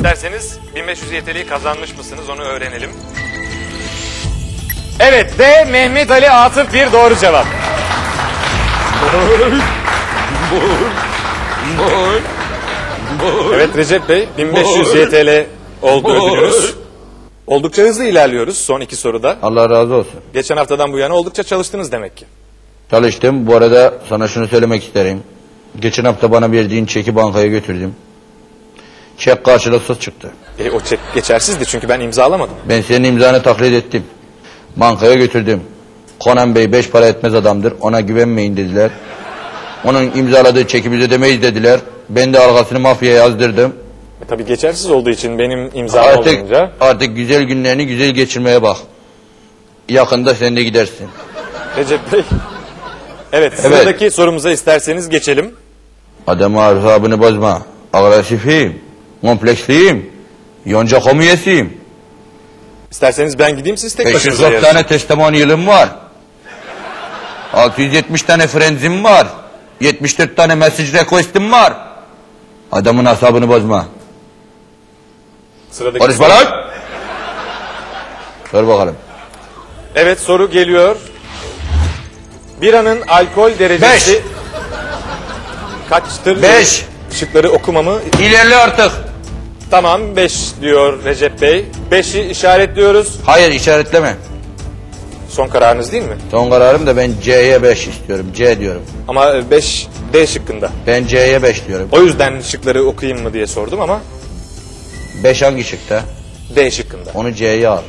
isterseniz 1500 YTL'yi kazanmış mısınız onu öğrenelim. Evet D. Mehmet Ali Atıf bir doğru cevap. Evet Recep Bey 1500 YTL oldu ödülünüz. Oldukça hızlı ilerliyoruz son iki soruda. Allah razı olsun. Geçen haftadan bu yana oldukça çalıştınız demek ki. Çalıştım. Bu arada sana şunu söylemek isterim. Geçen hafta bana verdiğin çeki bankaya götürdüm. Çek karşılıksız çıktı. E, o çek geçersizdi çünkü ben imzalamadım. Ben senin imzanı taklit ettim. Bankaya götürdüm. Konan Bey beş para etmez adamdır. Ona güvenmeyin dediler. Onun imzaladığı çeki biz ödemeyiz dediler. Ben de arkasını mafyaya yazdırdım. E, tabii geçersiz olduğu için benim imzam Artık, olunca. artık güzel günlerini güzel geçirmeye bak. Yakında sen de gidersin. Recep Bey. Evet, sıradaki sorumuza isterseniz geçelim. Adamı asabını bozma. Agresifiyim. Kompleksliyim. Yonca komu üyesiyim. İsterseniz ben gideyim siz tek başınıza 510 yarışın. tane testimonyalım var. 670 tane friendzim var. 74 tane message request'im var. Adamın asabını bozma. Sıradaki Konuşma soru- lan. Sor bakalım. Evet soru geliyor. Biranın alkol derecesi Beş. kaçtır? Beş. Şıkları okumamı İlerle artık. Tamam 5 diyor Recep Bey. 5'i işaretliyoruz. Hayır işaretleme. Son kararınız değil mi? Son kararım da ben C'ye 5 istiyorum. C diyorum. Ama 5 D şıkkında. Ben C'ye 5 diyorum. O yüzden şıkları okuyayım mı diye sordum ama 5 hangi şıkta? D şıkkında. Onu C'ye al.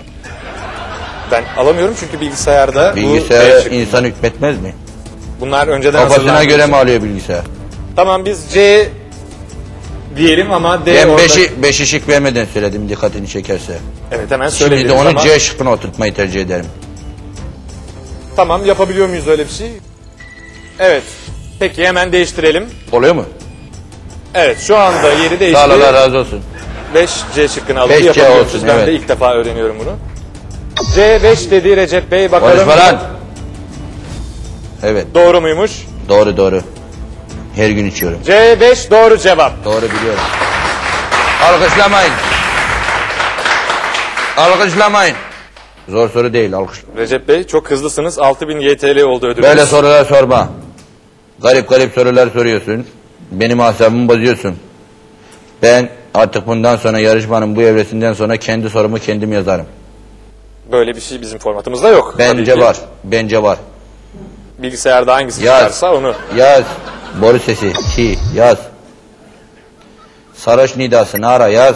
Ben alamıyorum çünkü bilgisayarda bu D Bilgisayar insan hükmetmez mi? Bunlar önceden Kafasına hazırlanmış. göre mi alıyor bilgisayar? Tamam biz C diyelim ama D Ben orada... 5'i 5'i şık vermeden söyledim dikkatini çekerse. Evet hemen Şimdi söyleyelim de onu ama... C şıkkına oturtmayı tercih ederim. Tamam yapabiliyor muyuz öyle bir şey? Evet. Peki hemen değiştirelim. Oluyor mu? Evet şu anda yeri Sağ ol değişti. Allah razı olsun. 5 C şıkkını aldı. 5C Yapabiliyoruz. olsun, Ben evet. de ilk defa öğreniyorum bunu. C5 dedi Recep Bey bakalım. Konuşma lan. Evet Doğru muymuş? doğru doğru. Her gün içiyorum. C5 doğru cevap. Doğru biliyorum. Alkışlamayın. Alkışlamayın. Zor soru değil alkış. Recep Bey çok hızlısınız. 6000 YTL oldu ödülünüz. Böyle sorular sorma. Garip garip sorular soruyorsun. Benim asabımı bozuyorsun. Ben artık bundan sonra yarışmanın bu evresinden sonra kendi sorumu kendim yazarım. Böyle bir şey bizim formatımızda yok. Tabii Bence ki. var. Bence var. Bilgisayarda hangisi Yaz. çıkarsa onu. Yaz. Boru sesi. Ki. Yaz. Sarhoş nidası. Nara yaz.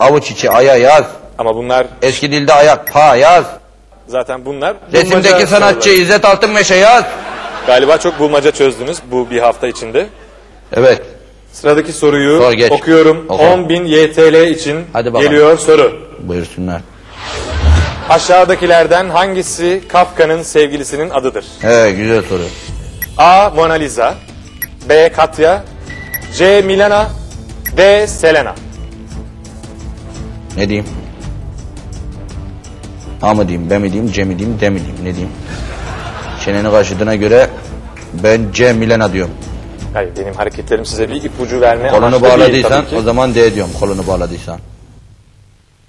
Avuç içi aya yaz. Ama bunlar Eski dilde ayak. Pa yaz. zaten bunlar. Resimdeki bulmaca sanatçı soruları. İzzet Altınmeşe yaz. Galiba çok bulmaca çözdünüz bu bir hafta içinde. Evet. Sıradaki soruyu Sor, geç. okuyorum. Oku. 10.000 YTL için Hadi bakalım. geliyor soru. Buyursunlar. Aşağıdakilerden hangisi Kafka'nın sevgilisinin adıdır? He güzel soru. A. Mona Lisa B. Katya C. Milana D. Selena Ne diyeyim? A mı diyeyim, B mi diyeyim, C mi diyeyim, D mi diyeyim, ne diyeyim? Çeneni kaşıdığına göre ben C Milena diyorum. Hayır benim hareketlerim size bir ipucu verme Kolunu amaçlı değil bağladıysan tabii ki. o zaman D diyorum kolunu bağladıysan.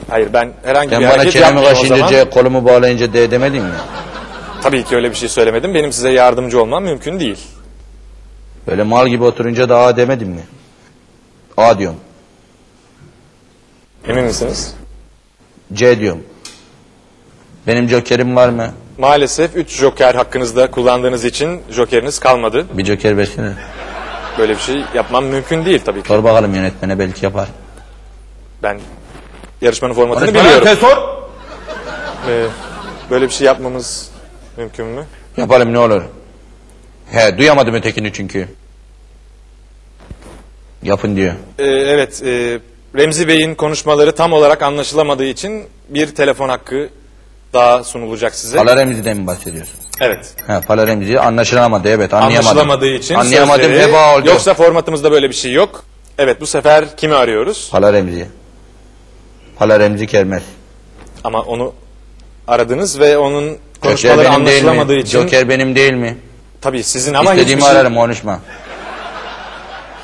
Hayır ben herhangi Sen bir bana hareket çenemi yapmayayım o kaşıyınca zaman. C, kolumu bağlayınca D demedin mi? Tabii ki öyle bir şey söylemedim. Benim size yardımcı olmam mümkün değil. Böyle mal gibi oturunca da A demedin mi? A diyorum. Emin misiniz? C diyorum. Benim jokerim var mı? Maalesef 3 joker hakkınızda kullandığınız için jokeriniz kalmadı. Bir joker versene. Böyle bir şey yapmam mümkün değil tabii ki. Sor bakalım yönetmene belki yapar. Ben yarışmanın formatını Konuşma lan, biliyorum. sen sor. Ee, böyle bir şey yapmamız mümkün mü? Yapalım ne olur. He duyamadım ötekini çünkü. Yapın diyor. Ee, evet, e, Remzi Bey'in konuşmaları tam olarak anlaşılamadığı için bir telefon hakkı daha sunulacak size. Pala Remzi'den mi bahsediyorsun? Evet. He Pala Remzi anlaşılamadı evet anlayamadım. Anlaşılamadığı için Anlayamadım sözleri- heba oldu. Yoksa formatımızda böyle bir şey yok. Evet, bu sefer kimi arıyoruz? Pala Remzi. Pala Remzi Kermez. Ama onu aradınız ve onun Joker konuşmaları benim değil anlaşılamadığı mi? için Joker benim değil mi? tabii sizin ama İstediğimi hiçbir şey... ararım konuşma.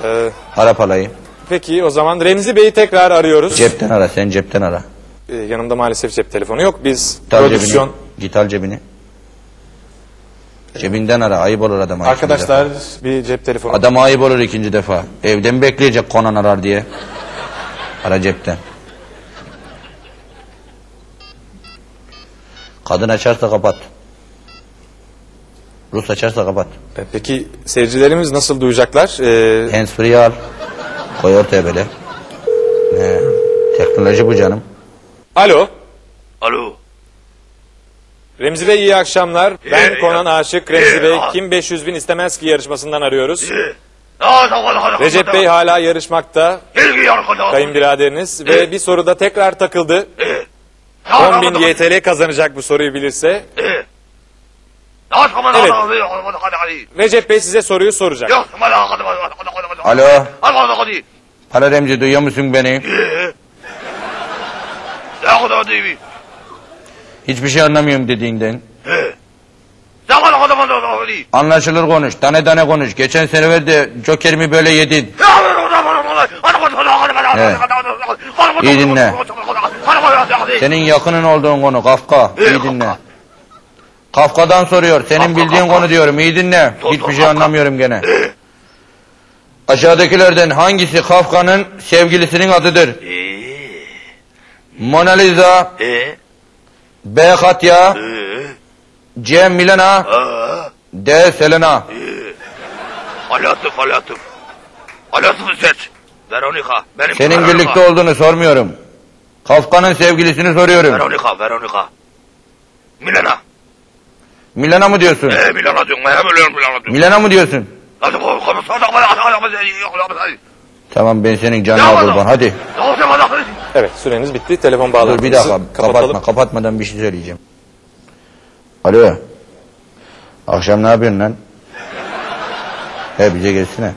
Ee. Peki o zaman Remzi Bey'i tekrar arıyoruz. Cepten ara sen cepten ara. Ee, yanımda maalesef cep telefonu yok. Biz Git al prodüksiyon... cebini. Git al cebini. Cebinden ara ayıp olur adama. ikinci Arkadaşlar bir cep telefonu. Adam ayıp olur ikinci defa. Evden bekleyecek konan arar diye. Ara cepten. Kadın açarsa kapat. Rus açarsa kapat. Ee, Peki seyircilerimiz nasıl duyacaklar? Ee, Hands free al. Koy ortaya böyle. Ne? Teknoloji bu canım. alo. Alo. Remzi Bey iyi akşamlar. Ben İyi, Konan. Aşık Remzi İyi, Bey. Kim 500 bin istemez ki yarışmasından arıyoruz. Tamam, Recep. Bey hala yarışmakta. Kayınbiraderiniz. Ve bir soruda tekrar takıldı. 10 bin YTL kazanacak bu soruyu bilirse. Evet. Evet. Recep Bey size soruyu soracak. Alo. Alo Remzi duyuyor musun beni? Hiçbir şey anlamıyorum dediğinden. Anlaşılır konuş. Tane tane konuş. Geçen sene de jokerimi böyle yedin. İyi dinle. Senin yakının olduğun konu Kafka. İyi dinle. Kafka'dan soruyor. Senin bildiğin konu diyorum. İyi dinle. Hiçbir şey anlamıyorum gene. Aşağıdakilerden hangisi Kafka'nın sevgilisinin adıdır? Mona Lisa, B. Katya, C. Milena, D. Selena. Alatıf, alatıf. Alatıf'ı seç. Veronica. Benim Senin Veronica. birlikte olduğunu sormuyorum. Kafka'nın sevgilisini soruyorum. Veronica, Veronica. Milena. Milena mı diyorsun? Ee, Milena diyorum. Hem Milena, Milena diyorum. Milena mı diyorsun? Hadi bu, konuş, hadi, hadi, hadi, hadi, hadi, hadi. Tamam ben senin canına kurban. Hadi. Evet süreniz bitti. Telefon Dur bağlantımızı bir dakika. kapatalım. Kapatma. Kapatmadan bir şey söyleyeceğim. Alo. Akşam ne yapıyorsun lan? He bize gelsene.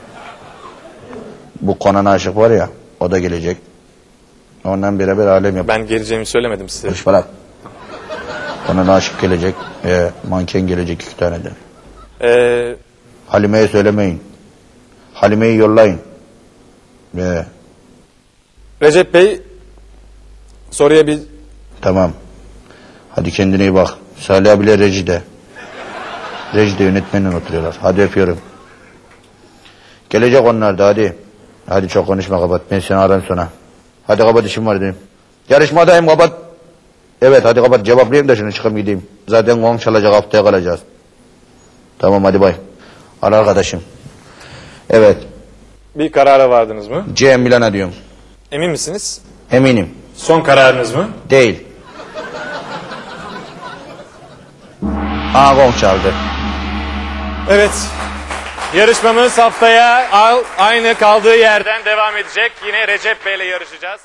Bu Konan aşık var ya. O da gelecek. Ondan beraber alem yap. Ben geleceğimi söylemedim size. Kış bırak. Konan aşık gelecek. E, manken gelecek iki tane de. Ee, Halime'ye söylemeyin. Halime'yi yollayın. E, Recep Bey soruya bir tamam. Hadi kendine iyi bak. Salih abiyle rejide. Rejide yönetmenle oturuyorlar. Hadi öpüyorum. Gelecek onlar da hadi. Hadi çok konuşma kapat. Ben seni ararım sonra. Hadi kapat işim var dedim. Yarışmadayım kapat. Evet hadi kapat cevaplayayım da şunu çıkıp gideyim. Zaten gong çalacak haftaya kalacağız. Tamam hadi bay. Al arkadaşım. Evet. bir karara vardınız mı? C Milana diyorum. Emin misiniz? Eminim. Son kararınız mı? Değil. Aa gong çaldı. Evet. Yarışmamız haftaya aynı kaldığı yerden devam edecek. Yine Recep Bey ile yarışacağız.